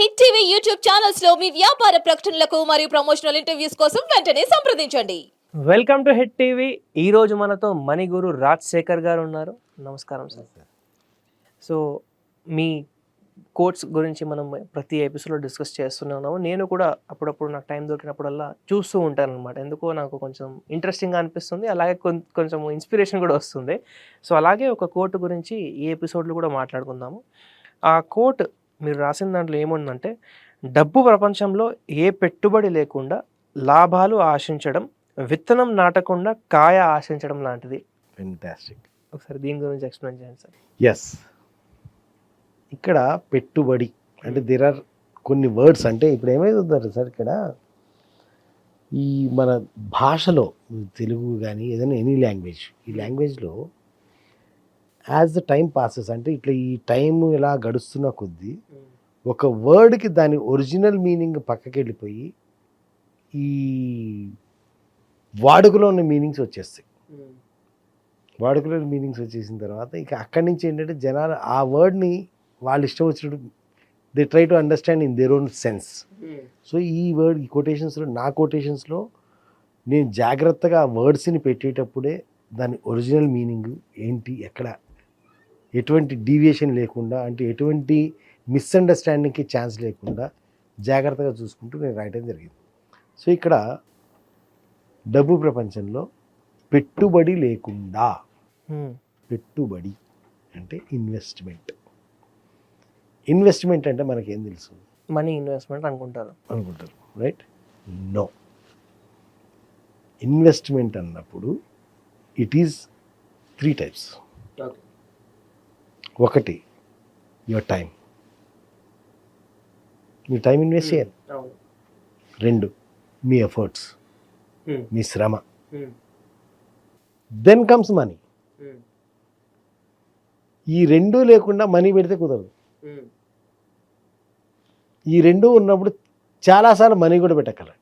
Hit TV YouTube ఛానల్స్లో మీ వ్యాపార ప్రకటనలకు మరియు ప్రమోషనల్ ఇంటర్వ్యూస్ కోసం వెంటనే సంప్రదించండి. Welcome to hit TV. ఈరోజు మనతో మణిగురు రాజశేఖర్ గారు ఉన్నారు. నమస్కారం సార్. సో మీ కోట్స్ గురించి మనం ప్రతి ఎపిసోడ్లో డిస్కస్ చేస్తూనే ఉన్నాము. నేను కూడా అప్పుడప్పుడు నాకు టైం దొరికినప్పుడల్లా చూస్తూ ఉంటాను అనమాట ఎందుకో నాకు కొంచెం ఇంట్రెస్టింగ్గా అనిపిస్తుంది. అలాగే కొం- కొంచెం ఇన్స్పిరేషన్ కూడా వస్తుంది. సో అలాగే ఒక కోట్ గురించి ఈ ఎపిసోడ్లో కూడా మాట్లాడుకుందాము. ఆ కోట్ మీరు రాసిన దాంట్లో ఏముందంటే డబ్బు ప్రపంచంలో ఏ పెట్టుబడి లేకుండా లాభాలు ఆశించడం విత్తనం నాటకుండా కాయ ఆశించడం లాంటిది. ఫెంటాస్టిక్ ఒకసారి దీని గురించి ఎక్స్ప్లెయిన్ చేయండి సార్. ఎస్ ఇక్కడ పెట్టుబడి అంటే దేర్ ఆర్ కొన్ని వర్డ్స్ అంటే ఇప్పుడు ఏమైతుందంటే సార్ ఇక్కడ ఈ మన భాషలో తెలుగు కానీ ఏదైనా ఎనీ లాంగ్వేజ్ ఈ లాంగ్వేజ్లో యాజ్ ద టైం పాసెస్ అంటే ఇట్లా ఈ టైం ఇలా గడుస్తున్న కొద్దీ ఒక వర్డ్కి దాని ఒరిజినల్ మీనింగ్ పక్కకి వెళ్ళిపోయి ఈ వాడుకలో ఉన్న మీనింగ్స్ వచ్చేస్తాయి. వాడుకలో మీనింగ్స్ వచ్చేసిన తర్వాత ఇక అక్కడి నుంచి ఏంటంటే జనాలు ఆ వర్డ్ని వాళ్ళు ఇష్టం వచ్చినట్టు they try to understand in their own sense so ఈ వర్డ్ ఈ కొటేషన్స్లో నా కొటేషన్స్లో నేను జాగ్రత్తగా ఆ వర్డ్స్ని పెట్టేటప్పుడే దాని ఒరిజినల్ మీనింగ్ ఏంటి ఎక్కడ ఎటువంటి డీవియేషన్ లేకుండా అంటే ఎటువంటి మిస్అండర్స్టాండింగ్కి ఛాన్స్ లేకుండా జాగ్రత్తగా చూసుకుంటూ నేను రాయడం జరిగింది. సో ఇక్కడ డబ్బు ప్రపంచంలో పెట్టుబడి లేకుండా పెట్టుబడి అంటే ఇన్వెస్ట్మెంట్. ఇన్వెస్ట్మెంట్ అంటే మనకేం తెలుసు? మనీ ఇన్వెస్ట్మెంట్ అనుకుంటారు. అనుకుంటారు రైట్? నో. ఇన్వెస్ట్మెంట్ అన్నప్పుడు ఇట్ ఈస్ త్రీ టైప్స్. ఒకటి. యువర్ టైం మీ టైం ఇన్వెస్ట్ చేయాలి. అవును. రెండు మీ ఎఫర్ట్స్ మీ శ్రమ. దెన్ కమ్స్ మనీ ఈ రెండు లేకుండా మనీ పెడితే కుదరదు. ఈ రెండు ఉన్నప్పుడు చాలాసార్లు మనీ కూడా పెట్టగలండి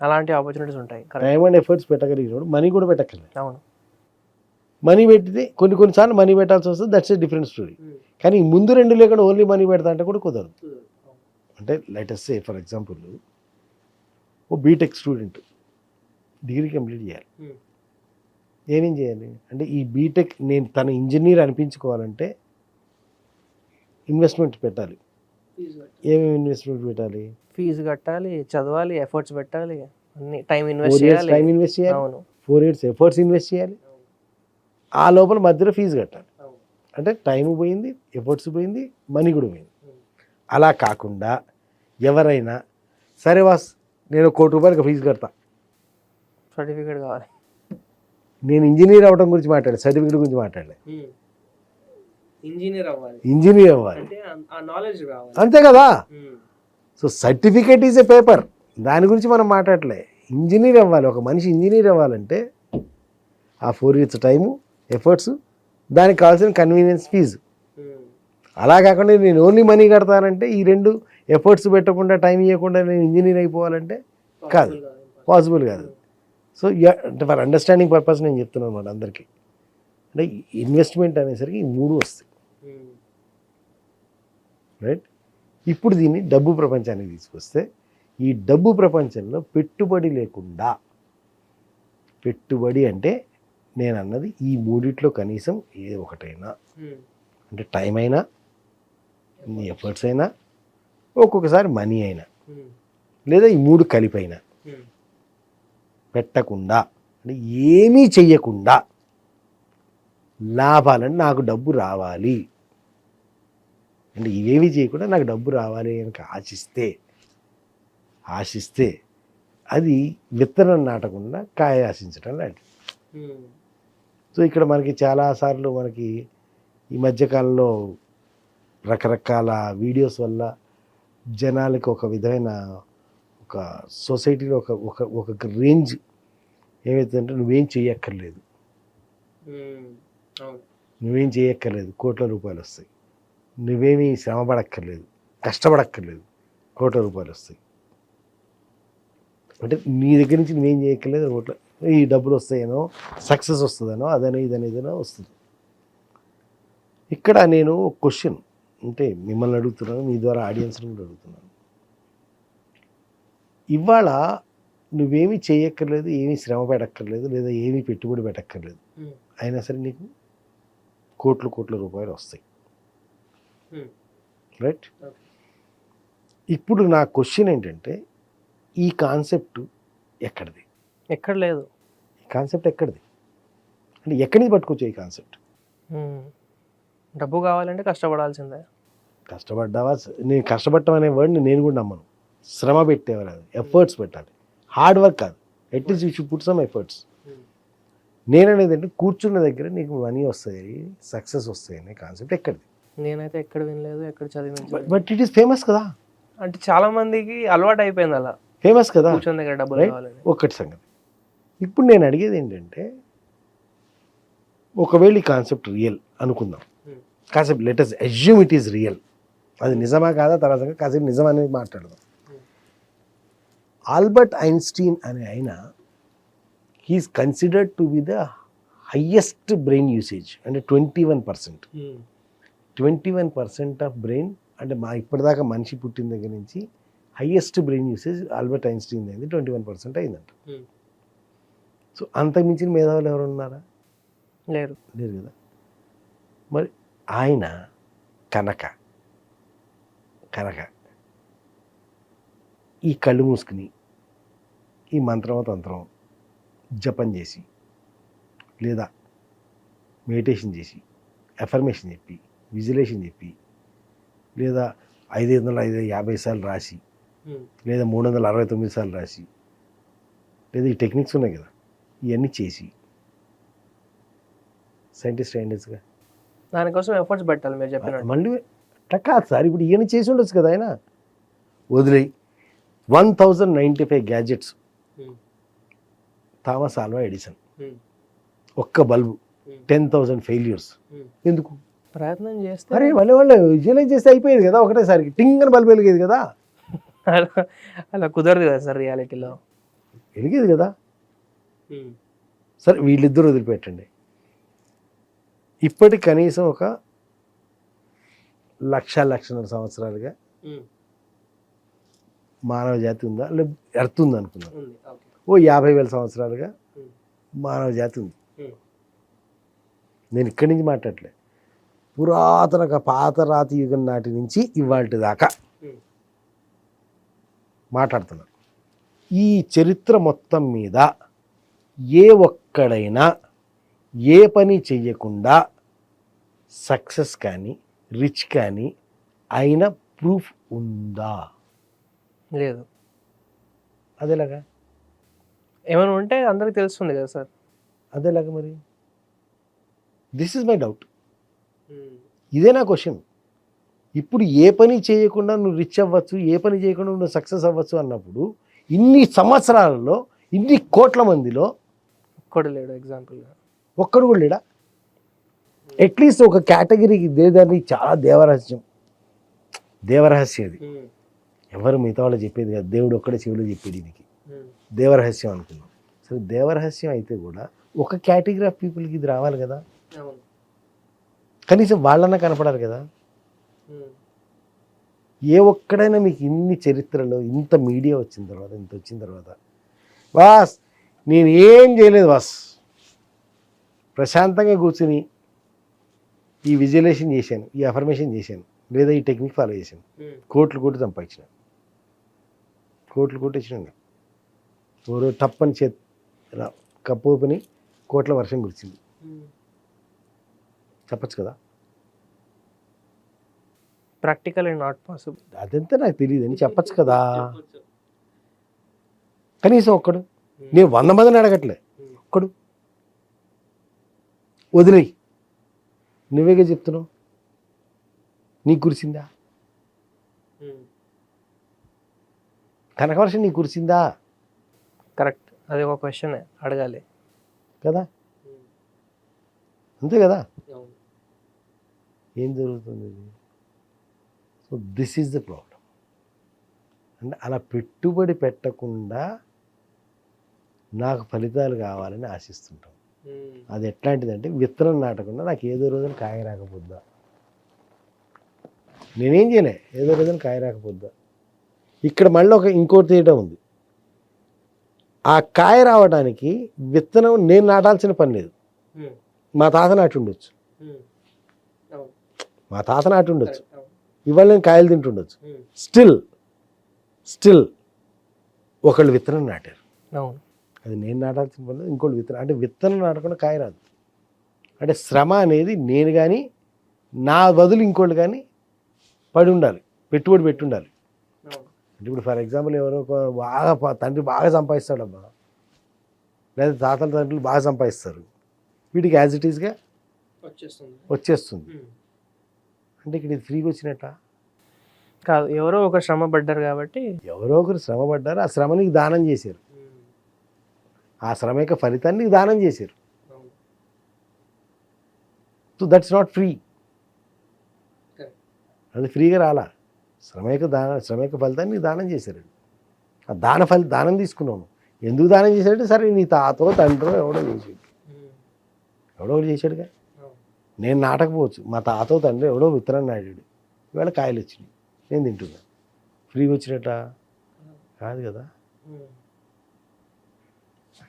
అలాంటి ఆపర్చునిటీస్ ఉంటాయి. టైం అండ్ ఎఫర్ట్స్ పెట్టగలిగినప్పుడు మనీ కూడా పెట్టగలండి అవును. మనీ పెట్టితే కొన్ని కొన్నిసార్లు మనీ పెట్టాల్సి వస్తుంది. దట్స్ ఎ డిఫరెంట్ స్టోరీ కానీ ముందు రెండు లేకుండా ఓన్లీ మనీ పెడతా అంటే కూడా కుదరదు. అంటే లెటెస్ట్ సే ఫర్ ఎగ్జాంపుల్ ఓ బీటెక్ స్టూడెంట్ డిగ్రీ కంప్లీట్ చేయాలి. ఏమేం చేయాలి? అంటే ఈ బీటెక్ నేను తన ఇంజనీర్ అనిపించుకోవాలంటే ఇన్వెస్ట్మెంట్ పెట్టాలి. ఏమేమి ఇన్వెస్ట్మెంట్ పెట్టాలి? ఫీజు కట్టాలి చదవాలి ఎఫర్ట్స్ పెట్టాలి అన్ని టైం ఇన్వెస్ట్ చేయాలి. టైం ఇన్వెస్ట్ చేయాలి. ఫోర్ ఇయర్స్ ఎఫర్ట్స్ ఇన్వెస్ట్ చేయాలి. ఆ లోపల మధ్యలో ఫీజు కట్టాలి. అంటే టైం పోయింది ఎఫర్ట్స్ పోయింది మనీ కూడా పోయింది. అలా కాకుండా ఎవరైనా సరే వాస్ నేను కోటి రూపాయలకి ఫీజు కడతా. సర్టిఫికేట్ కావాలి. నేను ఇంజనీర్ అవ్వడం గురించి మాట్లాడలేదు సర్టిఫికేట్ గురించి మాట్లాడలేదు ఇంజనీర్ అవ్వాలి. ఇంజనీర్ అవ్వాలి. అంటే ఆ నాలెడ్జ్ కావాలి. అంతే కదా? So certificate is a paper. దాని గురించి మనం మాట్లాడలే. ఇంజనీర్ అవ్వాలి ఒక మనిషి ఇంజనీర్ అవ్వాలంటే ఆ ఫోర్ ఇయర్స్ టైము ఎఫర్ట్స్ దానికి కావాల్సిన కన్వీనియన్స్ ఫీజు అలా కాకుండా నేను ఓన్లీ మనీ కడతానంటే ఈ రెండు ఎఫర్ట్స్ పెట్టకుండా టైం ఇవ్వకుండా నేను ఇంజనీర్ అయిపోవాలంటే కాదు. పాసిబుల్ కాదు. సో అంటే ఫర్ అండర్స్టాండింగ్ పర్పస్ నేను చెప్తున్నాను అనమాట అందరికీ. అంటే ఇన్వెస్ట్మెంట్ అనేసరికి ఈ మూడు వస్తాయి. రైట్ ఇప్పుడు దీన్ని డబ్బు ప్రపంచానికి తీసుకొస్తే ఈ డబ్బు ప్రపంచంలో పెట్టుబడి లేకుండా పెట్టుబడి అంటే నేను అన్నది ఈ మూడిట్లో కనీసం ఏ ఒకటైనా. అంటే టైం అయినా నీ ఎఫర్ట్స్ అయినా ఒక్కొక్కసారి మనీ అయినా. లేదా ఈ మూడు కలిపైనా. పెట్టకుండా అంటే ఏమీ చెయ్యకుండా లాభాలంటే నాకు డబ్బు రావాలి. అంటే ఇవేమీ చేయకుండా నాకు డబ్బు రావాలి అని ఆశిస్తే ఆశిస్తే అది విత్తనం నాటకుండా కాయ ఆశించడం లాంటిది. సో ఇక్కడ మనకి చాలాసార్లు మనకి ఈ మధ్యకాలంలో రకరకాల వీడియోస్ వల్ల జనాలకి ఒక విధమైన ఒక సొసైటీలో ఒక ఒక ఒక రేంజ్ ఏమవుతుందంటే నువ్వేం చేయక్కర్లేదు నువ్వేం చేయక్కర్లేదు కోట్ల రూపాయలు వస్తాయి. నువ్వేమీ శ్రమ పడక్కర్లేదు కష్టపడక్కర్లేదు. కోట్ల రూపాయలు వస్తాయి. అంటే నీ దగ్గర నుంచి నువ్వేం చేయక్కర్లేదు కోట్ల ఈ డబ్బులు వస్తాయనో సక్సెస్ వస్తుందనో అదనో ఇదనో ఇదనో వస్తుంది ఇక్కడ నేను క్వశ్చన్ అంటే మిమ్మల్ని అడుగుతున్నాను మీ ద్వారా ఆడియన్స్ని కూడా అడుగుతున్నాను ఇవాళ నువ్వేమీ చేయక్కర్లేదు ఏమీ శ్రమ పెట్టక్కర్లేదు లేదా ఏమీ పెట్టుబడి పెట్టక్కర్లేదు. అయినా సరే నీకు కోట్లు కోట్ల రూపాయలు వస్తాయి. రైట్. ఇప్పుడు నా క్వశ్చన్ ఏంటంటే ఈ కాన్సెప్ట్ ఎక్కడిది ఎక్కడ లేదు. ఈ కాన్సెప్ట్ ఎక్కడిది? అంటే ఎక్కడి నుంచి పట్టుకోవచ్చు ఈ కాన్సెప్ట్. డబ్బు కావాలంటే కష్టపడాల్సిందే. కష్టపడ్డావా? నేను కష్టపడటం అనే వర్డ్ని నేను కూడా నమ్మను. శ్రమ పెట్టేవారు అది. ఎఫర్ట్స్ పెట్టాలి. హార్డ్ వర్క్ కాదు. At least you should put some efforts నేను అనేది అంటే కూర్చున్న దగ్గర నీకు మనీ వస్తాయి సక్సెస్ వస్తాయి అనే కాన్సెప్ట్ ఎక్కడిది? నేనైతే ఎక్కడ వినలేదు ఎక్కడ చదివించలేదు. బట్ ఇట్ ఈస్ ఫేమస్ కదా? అంటే చాలా మందికి అలవాటు అయిపోయింది అలా. ఫేమస్ కదా? కూర్చొని దగ్గర డబ్బులు ఒక్కటి సంగతి. ఇప్పుడు నేను అడిగేది ఏంటంటే ఒకవేళ ఈ కాన్సెప్ట్ రియల్ అనుకుందాం. Concept let us assume it is real అది నిజమా కాదా? తర్వాత కాసేపు నిజం అనేది మాట్లాడదాం. ఆల్బర్ట్ ఐన్స్టీన్ అనే ఆయన he is considered to be the highest brain usage అంటే twenty one percent twenty one percent of brain అంటే మా ఇప్పటిదాకా మనిషి పుట్టిన దగ్గర నుంచి highest brain usage Albert Einstein అయింది ట్వంటీ వన్ పర్సెంట్ అయిందంట. సో అంతకు మించిన మేధావులు ఎవరు ఉన్నారా? లేరు. లేరు కదా. మరి ఆయన కనక కనక ఈ కళ్ళు మూసుకుని ఈ మంత్రమో తంత్రం జపం చేసి లేదా మెడిటేషన్ చేసి ఎఫర్మేషన్ చెప్పి విజులేషన్ చెప్పి లేదా ఐదు వందల ఐదు యాభై సార్లు రాసి లేదా మూడు వందల అరవై తొమ్మిది సార్లు రాసి లేదా ఈ టెక్నిక్స్ ఉన్నాయి కదా. ఇవన్నీ చేసి. సైంటిస్ట్ స్టాండర్డ్స్గా దానికోసం ఎఫర్ట్స్ పెట్టాలి మీరు చెప్పినట్టు. మళ్ళీ అట్లా కాదు సార్. ఇప్పుడు ఈయన చేసి ఉండొచ్చు కదా ఆయన. వదిలేయి. One thousand ninety five gadgets Hmm. Thomas Alva Edison. Hmm. ఒక్క bulb. Hmm. Ten thousand failures. ఎందుకు? ప్రయత్నం చేస్తే అరే మళ్ళీ వాళ్ళు విజువలైజ్ చేస్తే అయిపోయేది కదా ఒకటేసారికి. టింగ్ అని బల్బు వెలిగేది కదా. అలా- అలా కుదరదు కదా సార్ రియాలిటీలో. వెలిగేది కదా. సరే వీళ్ళిద్దరూ వదిలిపెట్టండి. ఇప్పటి కనీసం ఒక లక్ష లక్షన్నర సంవత్సరాలుగా మానవ జాతి ఉందా? లేదా ఎర్త్ ఉంది అనుకుందాం. ఓకే ఓ యాభై వేల సంవత్సరాలుగా Hmm. మానవ జాతి ఉంది. Hmm. నేను ఇక్కడి నుంచి మాట్లాడలే. పురాతన పాత రాతి యుగం నాటి నుంచి ఇవాళ దాకా Hmm. మాట్లాడుతున్నాను ఈ చరిత్ర మొత్తం మీద ఏ ఒక్కడైనా ఏ పని చెయ్యకుండా సక్సెస్ కానీ రిచ్ కానీ అయిన ప్రూఫ్ ఉందా? లేదు. అదేలాగా? ఏమైనా ఉంటే అందరికి తెలుస్తుంది కదా సార్. అదేలాగా మరి? దిస్ ఇస్ మై డౌట్ ఇదే నా క్వశ్చన్ ఇప్పుడు ఏ పని చేయకుండా నువ్వు రిచ్ అవ్వచ్చు ఏ పని చేయకుండా నువ్వు సక్సెస్ అవ్వచ్చు అన్నప్పుడు ఇన్ని సంవత్సరాలలో ఇన్ని కోట్ల మందిలో ఒక్కడు లేడు ఎగ్జాంపుల్గా ఒక్కడు కూడా లేడా? అట్లీస్ట్ ఒక కేటగిరీకి దేదాన్ని చాలా దేవరహస్యం. దేవరహస్యం అది ఎవరు మిగతా వాళ్ళు చెప్పేది కాదు. దేవుడు ఒక్కడే శివుడు చెప్పేది దీనికి దేవరహస్యం అనుకున్నాం. సరే దేవరహస్యం అయితే కూడా ఒక కేటగిరీ ఆఫ్ పీపుల్కి ఇది రావాలి కదా? కనీసం వాళ్ళన్నా కనపడాలి కదా? ఏ ఒక్కడైనా మీకు ఇన్ని చరిత్రలో ఇంత మీడియా వచ్చిన తర్వాత ఇంత వచ్చిన తర్వాత బాస్ నేను ఏం చేయలేదు బాస్ ప్రశాంతంగా కూర్చుని ఈ విజువలేషన్ చేశాను ఈ అఫర్మేషన్ చేశాను లేదా ఈ టెక్నిక్ ఫాలో చేశాను. కోట్లు కోట్లు సంపాదించిన. కోట్లు కోట్లు ఇచ్చిన ఎవరో టప్పని చేతి ఇలా కప్పు ఓపెని కోట్ల వర్షం కురిచింది చెప్పచ్చు కదా? ప్రాక్టికల్ అండ్ నాట్ పాసిబుల్ అదంతా నాకు తెలియదు అని చెప్పచ్చు కదా? కనీసం ఒక్కడు. నేను వంద మందిని అడగట్లే. ఒక్కడు వదిలేయి. నువ్వేగా చెప్తున్నావు? నీకు కురిసిందా కనకవర్షం నీకు కురిసిందా కరెక్ట్. అది ఒక క్వశ్చన్. అడగాలి. కదా? అంతే కదా? ఏం జరుగుతుంది? So this is the problem అంటే అలా పెట్టుబడి పెట్టకుండా నాకు ఫలితాలు కావాలని ఆశిస్తుంటాం. అది ఎట్లాంటిదంటే విత్తనం నాటకుండా నాకు ఏదో రోజున కాయ రాకపోద్దా? నేనేం చేయలే ఏదో రోజున కాయ రాకపోద్దా? ఇక్కడ మళ్ళీ ఒక ఇంకోటి తీయటం ఉంది. ఆ కాయ రావడానికి విత్తనం నేను నాటాల్సిన పని లేదు. మా తాత నాటి ఉండొచ్చు. మా తాత నాటి ఉండొచ్చు. ఇవాళ నేను కాయలు తింటుండొచ్చు స్టిల్ స్టిల్ ఒకళ్ళు విత్తనం నాటారు. అవును. అది నేను నాటాల్సిన పని ఇంకోళ్ళు విత్తనం అంటే విత్తనం నాటకుండా కాయ రాదు. అంటే శ్రమ అనేది నేను కానీ నా బదులు ఇంకోళ్ళు కానీ పడి ఉండాలి. పెట్టుబడి పెట్టి ఉండాలి. అంటే ఇప్పుడు ఫర్ ఎగ్జాంపుల్ ఎవరో ఒక బాగా తండ్రి బాగా సంపాదిస్తాడమ్మా. లేదా తాతల తండ్రులు బాగా సంపాదిస్తారు. వీటికి యాజ్ ఇట్ ఈస్గా వచ్చేస్తుంది. వచ్చేస్తుంది. అంటే ఇక్కడ ఇది ఫ్రీగా వచ్చినట్ట? కాదు ఎవరో ఒక శ్రమ పడ్డారు కాబట్టి ఎవరో ఒకరు శ్రమ పడ్డారు ఆ శ్రమనికి దానం చేశారు. ఆ శ్రమ యొక్క ఫలితాన్ని దానం చేశారు. So that's not free. అది ఫ్రీగా రాలా. శ్రమ యొక్క దాన శ్రమ యొక్క ఫలితాన్ని దానం చేశారు. ఆ దాన ఫలి దానం తీసుకున్నాను. ఎందుకు దానం చేశాడంటే సరే నీ తాతో తండ్రో ఎవడో చేసాడు ఎవడో ఒకటి చేశాడుగా. నేను నాటకపోవచ్చు. మా తాతో తండ్రి ఎవడో విత్తనం నాటాడు. ఇవాళ కాయలు వచ్చినాయి నేను తింటున్నా. ఫ్రీగా వచ్చినట్ట కాదు కదా.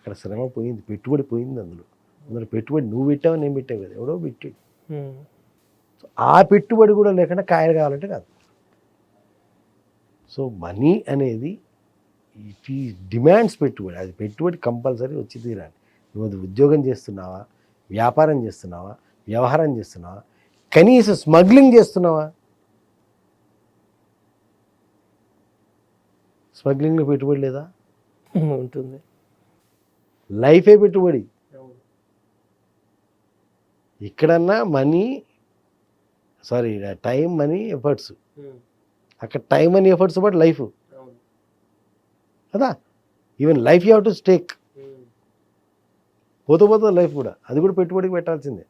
అక్కడ శ్రమ పోయింది పెట్టుబడి పోయింది అందులో. అందులో పెట్టుబడి నువ్వు పెట్టావు నేను పెట్టావు కదా ఎవడో పెట్టాడు. సో ఆ పెట్టుబడి కూడా లేకుండా కాయలు కావాలంటే కాదు. సో మనీ అనేది ఇట్ ఈ డిమాండ్స్ పెట్టుబడి. అది పెట్టుబడి కంపల్సరీ వచ్చి తీరాలి నువ్వు అది ఉద్యోగం చేస్తున్నావా వ్యాపారం చేస్తున్నావా వ్యవహారం చేస్తున్నావా కనీసం స్మగ్లింగ్ చేస్తున్నావా? స్మగ్లింగ్లో పెట్టుబడి లేదా? ఉంటుంది. లైఫే పెట్టుబడి. ఇక్కడన్నా money sorry time money efforts. అక్కడ టైం అని ఎఫర్ట్స్ బట్ లైఫ్. కదా? Even life you to stake. పోతూ పోతుంది లైఫ్ కూడా. అది కూడా పెట్టుబడికి పెట్టాల్సిందే.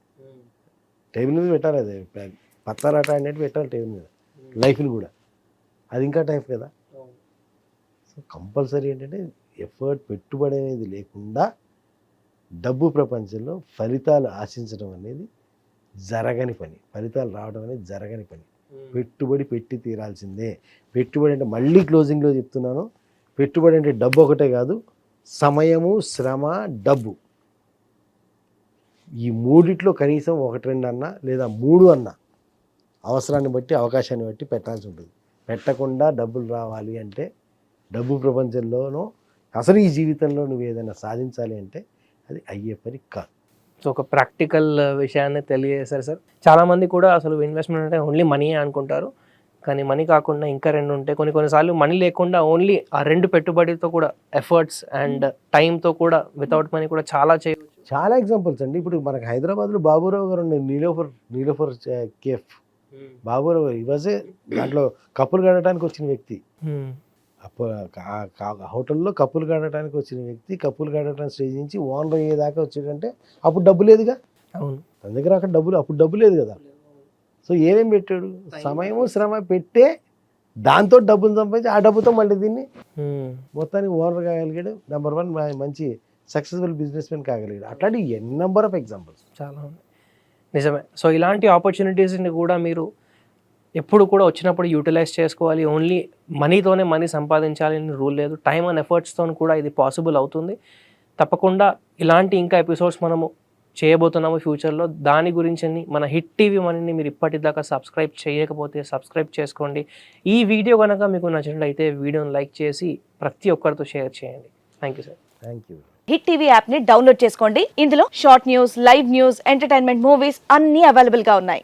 టేబుల్ మీద పెట్టాలి అది. పత్తారాట అనేది పెట్టాలి టేబుల్ మీద. లైఫ్ని కూడా. అది ఇంకా టైప్ కదా? సో కంపల్సరీ ఏంటంటే ఎఫర్ట్ పెట్టుబడి అనేది లేకుండా డబ్బు ప్రపంచంలో ఫలితాలు ఆశించడం అనేది జరగని పని. ఫలితాలు రావడం అనేది జరగని పని. పెట్టుబడి పెట్టి తీరాల్సిందే. పెట్టుబడి అంటే మళ్ళీ క్లోజింగ్లో చెప్తున్నాను. పెట్టుబడి అంటే డబ్బు ఒకటే కాదు సమయము శ్రమ డబ్బు. ఈ మూడిట్లో కనీసం ఒకటి రెండు అన్న లేదా మూడు అన్న అవసరాన్ని బట్టి అవకాశాన్ని బట్టి పెట్టాల్సి ఉంటుంది. పెట్టకుండా డబ్బులు రావాలి అంటే డబ్బు ప్రపంచంలోనో అసలు ఈ జీవితంలో నువ్వు ఏదైనా సాధించాలి అంటే అది అయ్యే పని కాదు. సో ఒక ప్రాక్టికల్ విషయాన్ని తెలియజేశారు సార్ చాలా మంది కూడా అసలు ఇన్వెస్ట్మెంట్ అంటే ఓన్లీ మనీ అనుకుంటారు. కానీ మనీ కాకుండా ఇంకా రెండు ఉంటాయి. కొన్ని కొన్నిసార్లు మనీ లేకుండా ఓన్లీ ఆ రెండు పెట్టుబడితో కూడా ఎఫర్ట్స్ అండ్ టైంతో కూడా వితౌట్ మనీ కూడా చాలా చేయవచ్చు. చాలా ఎగ్జాంపుల్స్ అండి. ఇప్పుడు మనకు హైదరాబాద్లో బాబురావు గారు ఉండే నీలోఫర్ నీలోఫర్ కేఫ్. బాబురావు గారు ఇవాజే దాంట్లో కప్పులు గడటానికి వచ్చిన వ్యక్తి. Hmm. హోటల్లో కప్పులు గడటానికి వచ్చిన వ్యక్తి కప్పులు గడటానికి స్టేజ్ నుంచి ఓనర్ అయ్యేదాకా వచ్చాడంటే అప్పుడు డబ్బు లేదుగా? అవును. తన దగ్గర అక్కడ డబ్బులు అప్పుడు డబ్బు లేదు కదా? సో ఏమేం పెట్టాడు? సమయము శ్రమ పెట్టే దాంతో డబ్బులు సంపాదించి ఆ డబ్బుతో మళ్ళీ దీన్ని. మొత్తానికి ఓనర్ కాగలిగాడు. నెంబర్ వన్ మంచి సక్సెస్ఫుల్ బిజినెస్ మ్యాన్ కాగలిగాడు. అట్లాంటి ఎన్ నెంబర్ ఆఫ్ ఎగ్జాంపుల్స్ చాలా ఉంది నిజమే. సో ఇలాంటి ఆపర్చునిటీస్ని కూడా మీరు ఎప్పుడు కూడా వచ్చినప్పుడు యూటిలైజ్ చేసుకోవాలి. ఓన్లీ మనీతోనే మనీ సంపాదించాలి అని రూల్ లేదు. టైం అండ్ ఎఫర్ట్స్తో కూడా ఇది పాసిబుల్ అవుతుంది. తప్పకుండా ఇలాంటి ఇంకా ఎపిసోడ్స్ మనము చేయబోతున్నాము ఫ్యూచర్లో దాని గురించి మన హిట్ టీవీ మనీని మీరు ఇప్పటిదాకా సబ్స్క్రైబ్ చేయకపోతే సబ్స్క్రైబ్ చేసుకోండి. ఈ వీడియో కనుక మీకు నచ్చినట్లయితే వీడియోని లైక్ చేసి ప్రతి ఒక్కరితో షేర్ చేయండి. Thank you sir thank you hit TV యాప్ని డౌన్లోడ్ చేసుకోండి. ఇందులో short news live news entertainment movies అన్ని అవైలబుల్గా ఉన్నాయి.